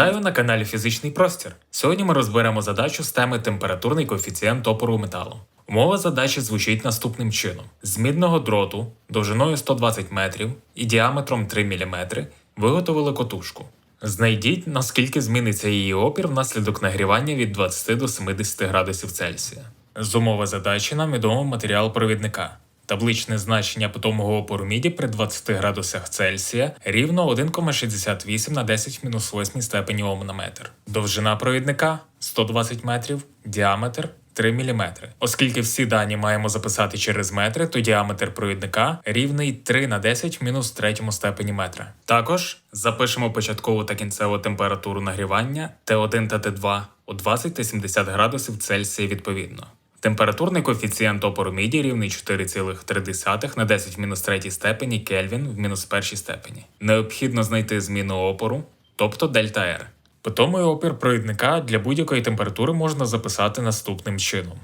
Вітаю на каналі Фізичний Простір. Сьогодні ми розберемо задачу з теми температурний коефіцієнт опору металу. Умова задачі звучить наступним чином: з мідного дроту довжиною 120 метрів і діаметром 3 мм виготовили котушку. Знайдіть, наскільки зміниться її опір внаслідок нагрівання від 20 до 70 градусів Цельсія. З умови задачі нам відомо матеріал провідника. Табличне значення питомого опору міді при 20 градусах Цельсія рівно 1,68 на 10 мінус 8 степені Ом на метр. Довжина провідника 120 метрів, діаметр 3 мм. Оскільки всі дані маємо записати через метри, то діаметр провідника рівний 3 на 10 мінус третьому степені метра. Також запишемо початкову та кінцеву температуру нагрівання Т1 та Т2 у 20 та 70 градусів Цельсія відповідно. Температурний коефіцієнт опору міді рівний 4,3 на 10 в мінус третій степені Кельвін в мінус першій степені. Необхідно знайти зміну опору, тобто дельта R. Питомий опір провідника для будь-якої температури можна записати наступним чином.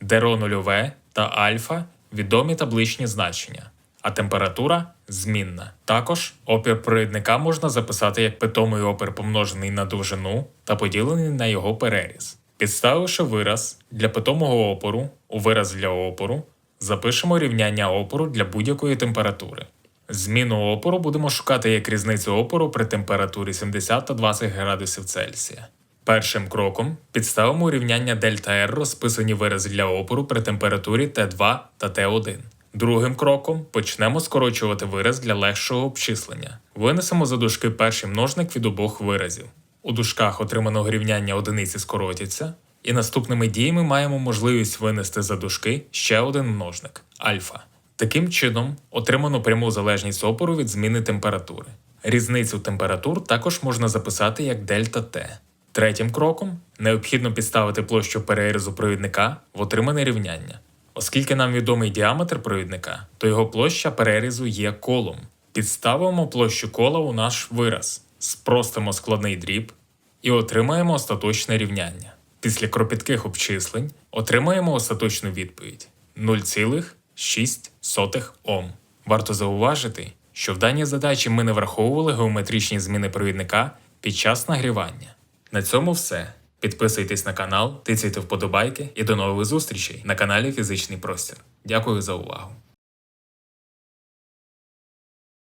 де ро нульове та альфа відомі табличні значення, а температура змінна. Також опір провідника можна записати як питомий опір помножений на довжину та поділений на його переріз. Підставивши вираз для питомого опору у вираз для опору, запишемо рівняння опору для будь-якої температури. Зміну опору будемо шукати як різницю опору при температурі 70 та 20 градусів Цельсія. Першим кроком підставимо рівняння дельта розписані вирази для опору при температурі Т2 та Т1. Другим кроком почнемо скорочувати вираз для легшого обчислення. Винесемо за дужки перший множник від обох виразів. У дужках отриманого рівняння одиниці скоротяться, і наступними діями маємо можливість винести за дужки ще один множник альфа. Таким чином, отримано пряму залежність опору від зміни температури. Різницю температур також можна записати як дельта Т. Третім кроком необхідно підставити площу перерізу провідника в отримане рівняння. Оскільки нам відомий діаметр провідника, то його площа перерізу є колом. Підставимо площу кола у наш вираз, спростимо складний дріб і отримаємо остаточне рівняння. Після кропітких обчислень отримаємо остаточну відповідь 0,6 Ом. Варто зауважити, що в даній задачі ми не враховували геометричні зміни провідника під час нагрівання. На цьому все. Підписуйтесь на канал, тицяйте вподобайки і до нових зустрічей на каналі Фізичний Простір. Дякую за увагу!